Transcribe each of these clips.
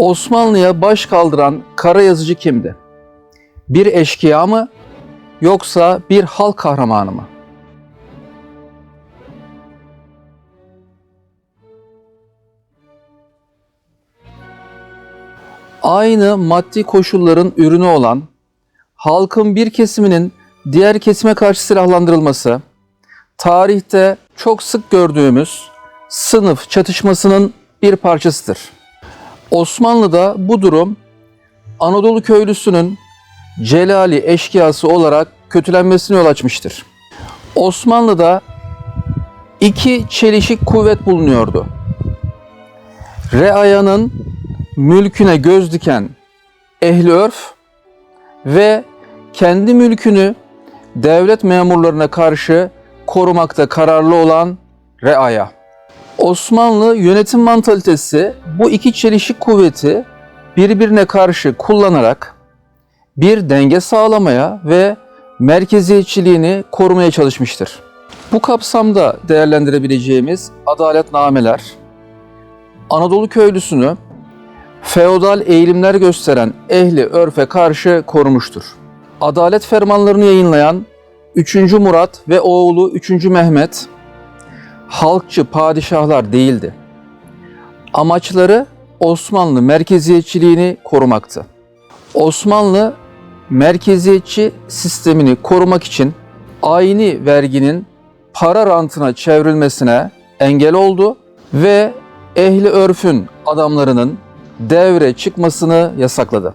Osmanlı'ya baş kaldıran kara yazıcı kimdi? Bir eşkıya mı yoksa bir halk kahramanı mı? Aynı maddi koşulların ürünü olan halkın bir kesiminin diğer kesime karşı silahlandırılması, tarihte çok sık gördüğümüz sınıf çatışmasının bir parçasıdır. Osmanlı'da bu durum Anadolu köylüsünün Celali eşkıyası olarak kötülenmesine yol açmıştır. Osmanlı'da iki çelişik kuvvet bulunuyordu. Reaya'nın mülküne göz diken ehli örf ve kendi mülkünü devlet memurlarına karşı korumakta kararlı olan reaya. Osmanlı yönetim mantalitesi bu iki çelişik kuvveti birbirine karşı kullanarak bir denge sağlamaya ve merkeziyetçiliğini korumaya çalışmıştır. Bu kapsamda değerlendirebileceğimiz adaletnameler Anadolu köylüsünü feodal eğilimler gösteren ehli örfe karşı korumuştur. Adalet fermanlarını yayınlayan 3. Murat ve oğlu 3. Mehmet halkçı padişahlar değildi. Amaçları Osmanlı merkeziyetçiliğini korumaktı. Osmanlı merkeziyetçi sistemini korumak için ayni verginin para rantına çevrilmesine engel oldu ve ehli örfün adamlarının devre çıkmasını yasakladı.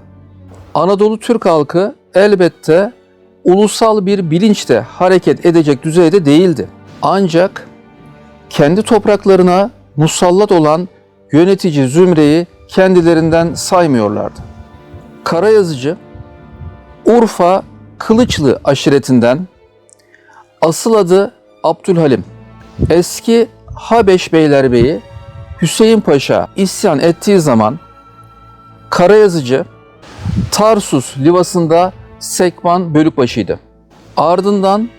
Anadolu Türk halkı elbette ulusal bir bilinçte hareket edecek düzeyde değildi. Ancak kendi topraklarına musallat olan yönetici zümreyi kendilerinden saymıyorlardı. Karayazıcı, Urfa Kılıçlı aşiretinden, asıl adı Abdülhalim, eski Habeş Beylerbeyi Hüseyin Paşa isyan ettiği zaman Karayazıcı Tarsus Livası'nda Sekman Bölükbaşı'ydı. Ardından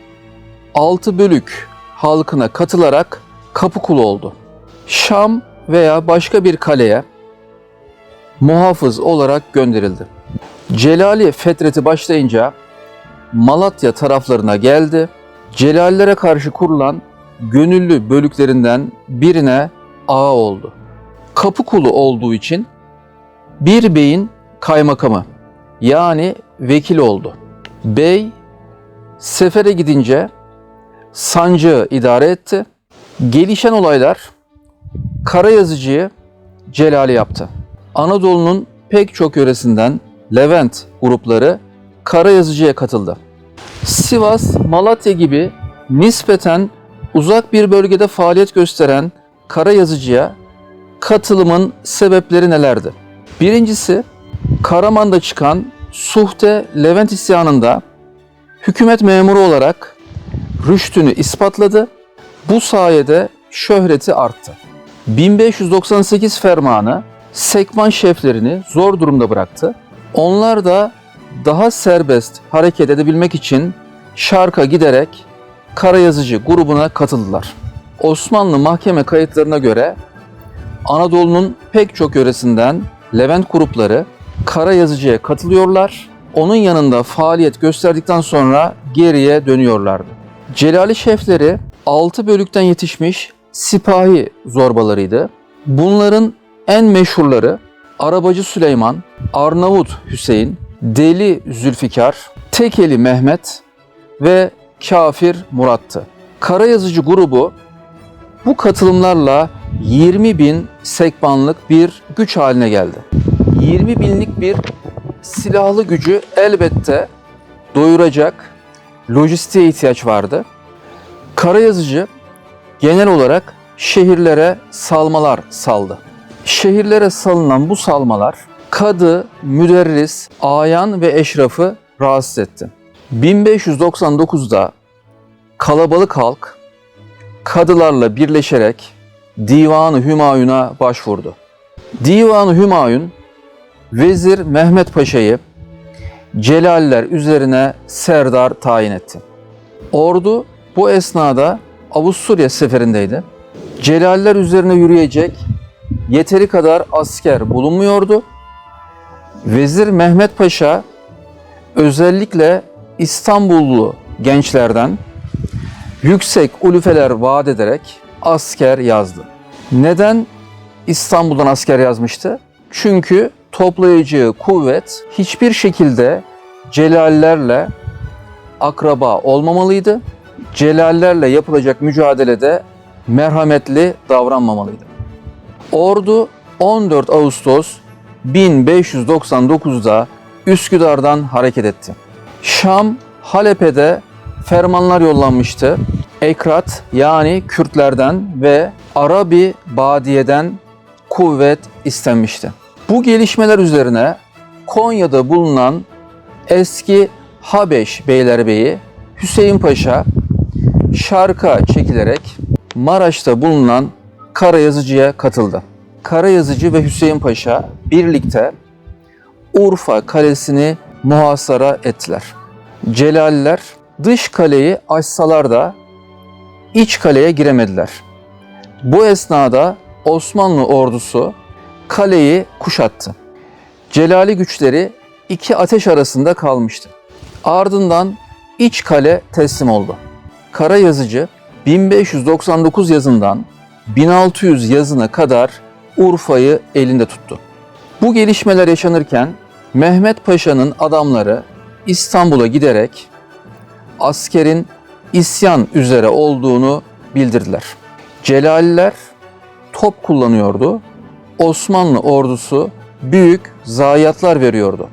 altı bölük halkına katılarak kapıkulu oldu. Şam veya başka bir kaleye muhafız olarak gönderildi. Celali fetreti başlayınca Malatya taraflarına geldi. Celallere karşı kurulan gönüllü bölüklerinden birine ağa oldu. Kapıkulu olduğu için bir beyin kaymakamı yani vekil oldu. Bey sefere gidince sancığı idare etti. Gelişen olaylar Karayazıcı'yı Celali yaptı. Anadolu'nun pek çok yöresinden Levent grupları Karayazıcı'ya katıldı. Sivas, Malatya gibi nispeten uzak bir bölgede faaliyet gösteren Karayazıcı'ya katılımın sebepleri nelerdi? Birincisi, Karaman'da çıkan Suhte Levent isyanında hükümet memuru olarak rüştünü ispatladı. Bu sayede şöhreti arttı. 1598 fermanı sekman şeflerini zor durumda bıraktı. Onlar da daha serbest hareket edebilmek için Şark'a giderek Karayazıcı grubuna katıldılar. Osmanlı mahkeme kayıtlarına göre Anadolu'nun pek çok yöresinden Levent grupları Karayazıcı'ya katılıyorlar. Onun yanında faaliyet gösterdikten sonra geriye dönüyorlardı. Celali şefleri 6 bölükten yetişmiş sipahi zorbalarıydı. Bunların en meşhurları Arabacı Süleyman, Arnavut Hüseyin, Deli Zülfikar, Tekeli Mehmet ve Kafir Murat'tı. Karayazıcı grubu bu katılımlarla 20 bin sekbanlık bir güç haline geldi. 20 binlik bir silahlı gücü elbette doyuracak lojistiğe ihtiyaç vardı. Karayazıcı genel olarak şehirlere salmalar saldı. Şehirlere salınan bu salmalar kadı, müderris, ayan ve eşrafı rahatsız etti. 1599'da kalabalık halk kadılarla birleşerek Divanı Hümayun'a başvurdu. Divanı Hümayun Vezir Mehmet Paşa'yı Celaller üzerine serdar tayin etti. Ordu bu esnada Avusturya seferindeydi. Celaller üzerine yürüyecek yeteri kadar asker bulunmuyordu. Vezir Mehmet Paşa özellikle İstanbullu gençlerden yüksek ulufeler vaat ederek asker yazdı. Neden İstanbul'dan asker yazmıştı? Çünkü toplayıcı kuvvet hiçbir şekilde Celallerle akraba olmamalıydı. Celallerle yapılacak mücadelede merhametli davranmamalıydı. Ordu 14 Ağustos 1599'da Üsküdar'dan hareket etti. Şam, Halep'e fermanlar yollanmıştı. Ekrat yani Kürtlerden ve Arabi Badiye'den kuvvet istenmişti. Bu gelişmeler üzerine Konya'da bulunan eski Habeş Beylerbeyi Hüseyin Paşa şarka çekilerek Maraş'ta bulunan Karayazıcı'ya katıldı. Karayazıcı ve Hüseyin Paşa birlikte Urfa kalesini muhasara ettiler. Celaliler dış kaleyi açsalar da iç kaleye giremediler. Bu esnada Osmanlı ordusu kaleyi kuşattı. Celali güçleri iki ateş arasında kalmıştı. Ardından iç kale teslim oldu. Kara yazıcı 1599 yazından 1600 yazına kadar Urfa'yı elinde tuttu. Bu gelişmeler yaşanırken Mehmet Paşa'nın adamları İstanbul'a giderek askerin isyan üzere olduğunu bildirdiler. Celaliler top kullanıyordu. Osmanlı ordusu büyük zayiatlar veriyordu.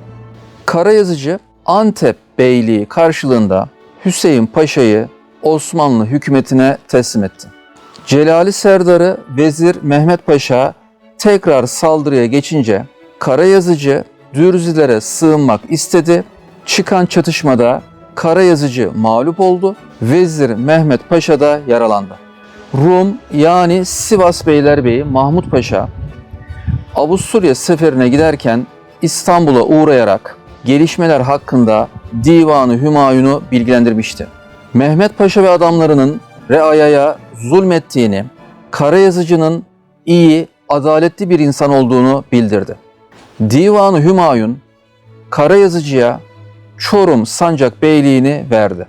Karayazıcı Antep Beyliği karşılığında Hüseyin Paşa'yı Osmanlı hükümetine teslim etti. Celali Serdar'ı Vezir Mehmet Paşa tekrar saldırıya geçince Karayazıcı Dürzilere sığınmak istedi. Çıkan çatışmada Karayazıcı mağlup oldu. Vezir Mehmet Paşa da yaralandı. Rum yani Sivas Beylerbeyi Mahmut Paşa Avusturya seferine giderken İstanbul'a uğrayarak gelişmeler hakkında Divanı Hümayun'u bilgilendirmişti. Mehmet Paşa ve adamlarının Reaya'ya zulmettiğini, Karayazıcı'nın iyi, adaletli bir insan olduğunu bildirdi. Divanı Hümayun, Karayazıcı'ya Çorum Sancak Beyliğini verdi.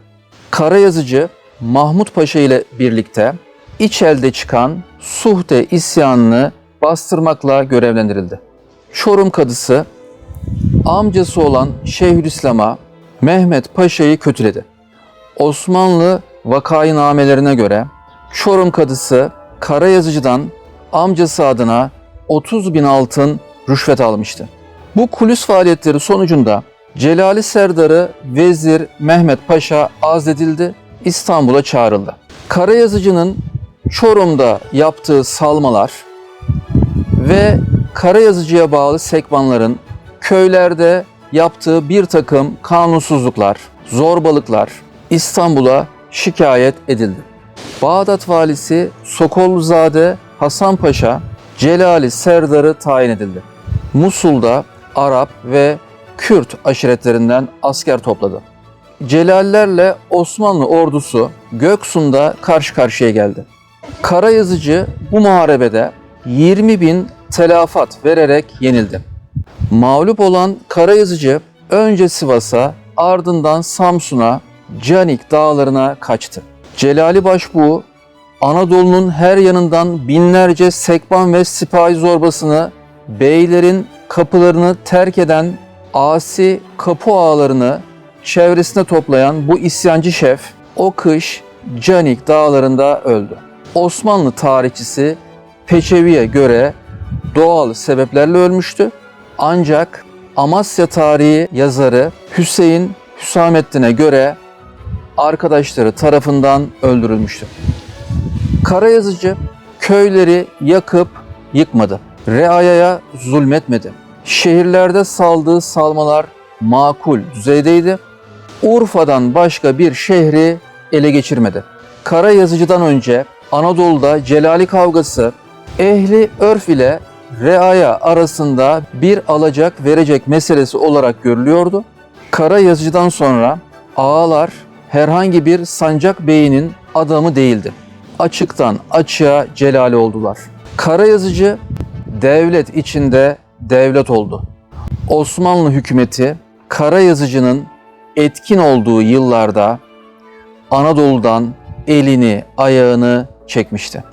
Karayazıcı Mahmut Paşa ile birlikte iç elde çıkan Suhte isyanını bastırmakla görevlendirildi. Çorum kadısı amcası olan Şeyhülislam'a Mehmet Paşa'yı kötüledi. Osmanlı vakainamelerine göre Çorum kadısı Karayazıcı'dan amcası adına 30 bin altın rüşvet almıştı. Bu kulis faaliyetleri sonucunda Celali Serdar'ı Vezir Mehmet Paşa azledildi, İstanbul'a çağrıldı. Karayazıcı'nın Çorum'da yaptığı salmalar ve Karayazıcı'ya bağlı sekbanların köylerde yaptığı bir takım kanunsuzluklar, zorbalıklar İstanbul'a şikayet edildi. Bağdat valisi Sokolluzade Hasan Paşa Celali Serdar'ı tayin edildi. Musul'da Arap ve Kürt aşiretlerinden asker topladı. Celallerle Osmanlı ordusu Göksun'da karşı karşıya geldi. Karayazıcı bu muharebede 20 bin telafat vererek yenildi. Mağlup olan Karayazıcı önce Sivas'a ardından Samsun'a Canik dağlarına kaçtı. Celali Başbuğ Anadolu'nun her yanından binlerce sekban ve sipahi zorbasını beylerin kapılarını terk eden asi kapı ağalarını çevresine toplayan bu isyancı şef o kış Canik dağlarında öldü. Osmanlı tarihçisi Peçevi'ye göre doğal sebeplerle ölmüştü. Ancak Amasya tarihi yazarı Hüseyin Hüsamettin'e göre arkadaşları tarafından öldürülmüştü. Karayazıcı köyleri yakıp yıkmadı. Reaya'ya zulmetmedi. Şehirlerde saldığı salmalar makul düzeydeydi. Urfa'dan başka bir şehri ele geçirmedi. Karayazıcı'dan önce Anadolu'da Celali kavgası ehli örf ile reaya arasında bir alacak verecek meselesi olarak görülüyordu. Kara yazıcıdan sonra ağalar herhangi bir sancak beyinin adamı değildi. Açıktan açığa celali oldular. Kara yazıcı devlet içinde devlet oldu. Osmanlı hükümeti kara yazıcının etkin olduğu yıllarda Anadolu'dan elini, ayağını çekmişti.